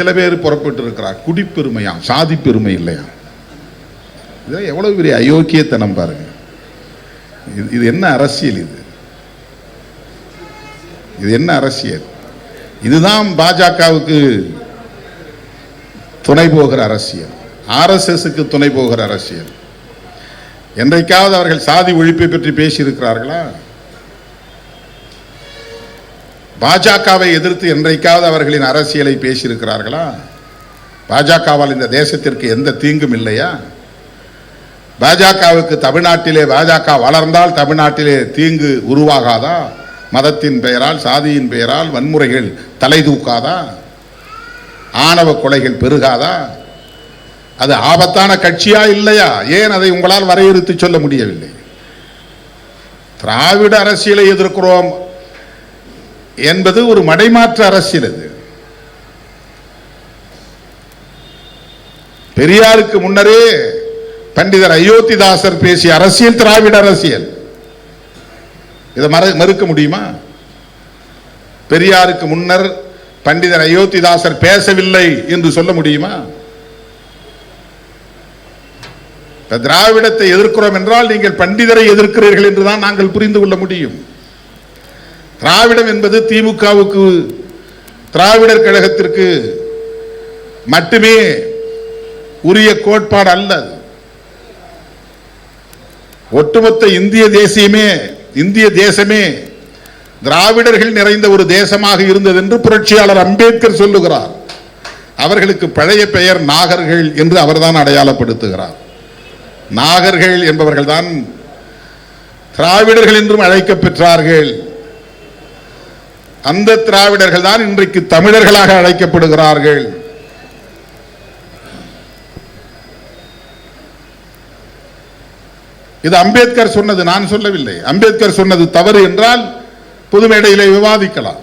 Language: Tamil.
சில பேர் புறப்பட்டு இருக்கிறார் குடிப்பெருமையாம் சாதி பெருமை இல்லையா எவ்வளவு பெரிய அயோக்கியத்தனம் பாருங்க. இது இது என்ன அரசியல் இது? இது என்ன அரசியல்? இதுதான் பாஜகவுக்கு துணை போகிற அரசியல். ஆர்எஸ்எஸ்க்கு துணை போகிற அரசியல். என்றைக்காவது அவர்கள் சாதி ஒழிப்பை பற்றி பேசியிருக்கிறார்களா? பாஜகவை எதிர்த்து என்றைக்காவது அவர்களின் அரசியலை பேசியிருக்கிறார்களா? பாஜகவால் இந்த தேசத்திற்கு எந்த தீங்கும் இல்லையா? பாஜகவுக்கு தமிழ்நாட்டிலே பாஜக வளர்ந்தால் தமிழ்நாட்டிலே தீங்கு உருவாகாதா? மதத்தின் பெயரால் சாதியின் பெயரால் வன்முறைகள் தலை தூக்காதா? ஆணவ கொலைகள் பெருகாதா? அது ஆபத்தான கட்சியா இல்லையா? ஏன் அதை உங்களால் வரையறுத்து சொல்ல முடியவில்லை? திராவிட அரசியலை எதிர்க்கிறோம். என்பது ஒரு மடைமாற்று அரசியல் அது. பெரியாருக்கு முன்னரே பண்டிதர் அயோத்திதாசர் பேசிய அரசியல் திராவிட அரசியல். இதை மற மறுக்க முடியுமா? பெரியாருக்கு முன்னர் பண்டிதர் அயோத்திதாசர் பேசவில்லை என்று சொல்ல முடியுமா? திராவிடத்தை எதிர்க்கிறோம் என்றால் நீங்கள் பண்டிதரை எதிர்க்கிறீர்கள் என்றுதான் நாங்கள் புரிந்து கொள்ள முடியும். திராவிடம் என்பது திமுகவுக்கு திராவிடர் கழகத்திற்கு மட்டுமே உரிய கோட்பாடு அல்ல ஒட்டுமொத்த இந்திய தேசியமே இந்திய தேசமே திராவிடர்கள் நிறைந்த ஒரு தேசமாக இருந்தது என்று புரட்சியாளர் அம்பேத்கர் சொல்லுகிறார். அவர்களுக்கு பழைய பெயர் நாகர்கள் என்று அவர்தான் அடையாளப்படுத்துகிறார். நாகர்கள் என்பவர்கள்தான் திராவிடர்கள் என்றும் அழைக்கப் பெற்றார்கள் அந்த திராவிடர்கள் தான் இன்றைக்கு தமிழர்களாக அழைக்கப்படுகிறார்கள். இது அம்பேத்கர் சொன்னது நான் சொல்லவில்லை. அம்பேத்கர் சொன்னது தவறு என்றால் பொதுமேடையிலே விவாதிக்கலாம்.